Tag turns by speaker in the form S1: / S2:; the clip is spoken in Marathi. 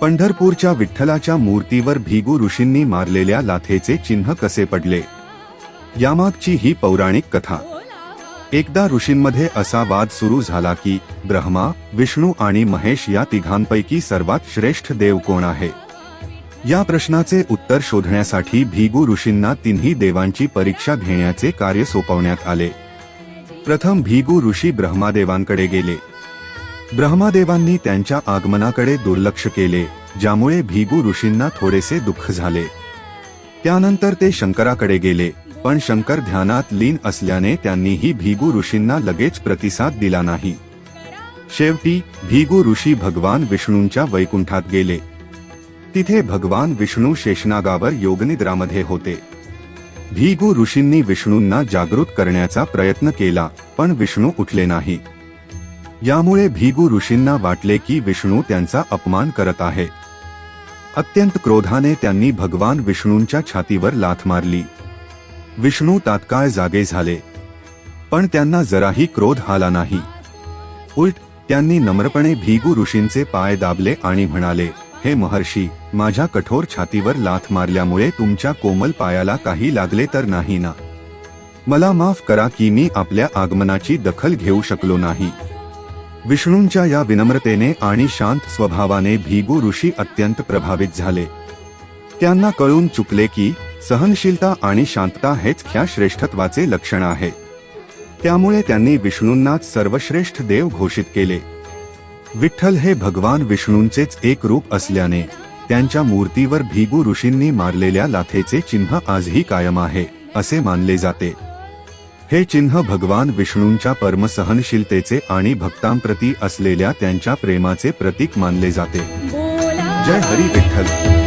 S1: पंढरपूरच्या विठ्ठलाच्या मूर्तीवर भिगू ऋषींनी मारलेल्या लाथेचे चिन्ह कसे पडले? यामागची ही पौराणिक कथा. एकदा ऋषींमध्ये असा वाद सुरू झाला की ब्रह्मा विष्णू आणि महेश या तिघांपैकी सर्वात श्रेष्ठ देव कोण आहे? या प्रश्नाचे उत्तर शोधण्यासाठी भिगू ऋषींना तिन्ही देवांची परीक्षा घेण्याचे कार्य सोपवण्यात आले. प्रथम भिगू ऋषी ब्रह्मादेवांकडे गेले. ब्रह्मादेवांनी त्यांच्या आगमनाकडे दुर्लक्ष केले ज्यामुळे भिगू ऋषींना थोडेसे दुःख झाले. त्यानंतर ते शंकराकडे गेले पण शंकर ध्यानात लीन असल्याने त्यांनीही भिगू ऋषींना लगेच प्रतिसाद दिला नाही. शेवटी भिगू ऋषी भगवान विष्णूंच्या वैकुंठात गेले. तिथे भगवान विष्णू शेषनागावर योगनिद्रामध्ये होते. भिगू ऋषींनी विष्णूंना जागृत करण्याचा प्रयत्न केला पण विष्णू उठले नाही. यामुळे भिगू ऋषींना वाटले की विष्णू त्यांचा अपमान करत आहे. अत्यंत क्रोधाने त्यांनी भगवान विष्णूंच्या छातीवर लाथ मारली. विष्णू तात्काळ जागे झाले. पण त्यांना जराही क्रोध आला नाही. उलट त्यांनी नम्रपणे भिगू ऋषींचे पाय दाबले आणि म्हणाले हे महर्षी माझ्या कठोर छातीवर लाथ मारल्यामुळे तुमच्या कोमल पायाला काही लागले तर नाही ना? मला माफ करा की मी आपल्या आगमनाची दखल घेऊ शकलो नाही. विष्णूंच्या या विनम्रतेने आणि शांत स्वभावाने भिगू ऋषी अत्यंत प्रभावित झाले. त्यांना कळून चुकले की सहनशीलता आणि शांतता हेच ह्या श्रेष्ठत्वाचे लक्षण आहे. त्यामुळे त्यांनी विष्णूंनाच सर्वश्रेष्ठ देव घोषित केले. विठ्ठल हे भगवान विष्णूंचेच एक रूप असल्याने त्यांच्या मूर्तीवर भिगू ऋषींनी मारलेल्या लाथेचे चिन्ह आजही कायम आहे असे मानले जाते. हे चिन्ह भगवान विष्णूंच्या परमसहनशीलतेचे आणि भक्तांप्रती असलेल्या त्यांच्या प्रेमाचे प्रतीक मानले जाते. जय हरी विठ्ठल.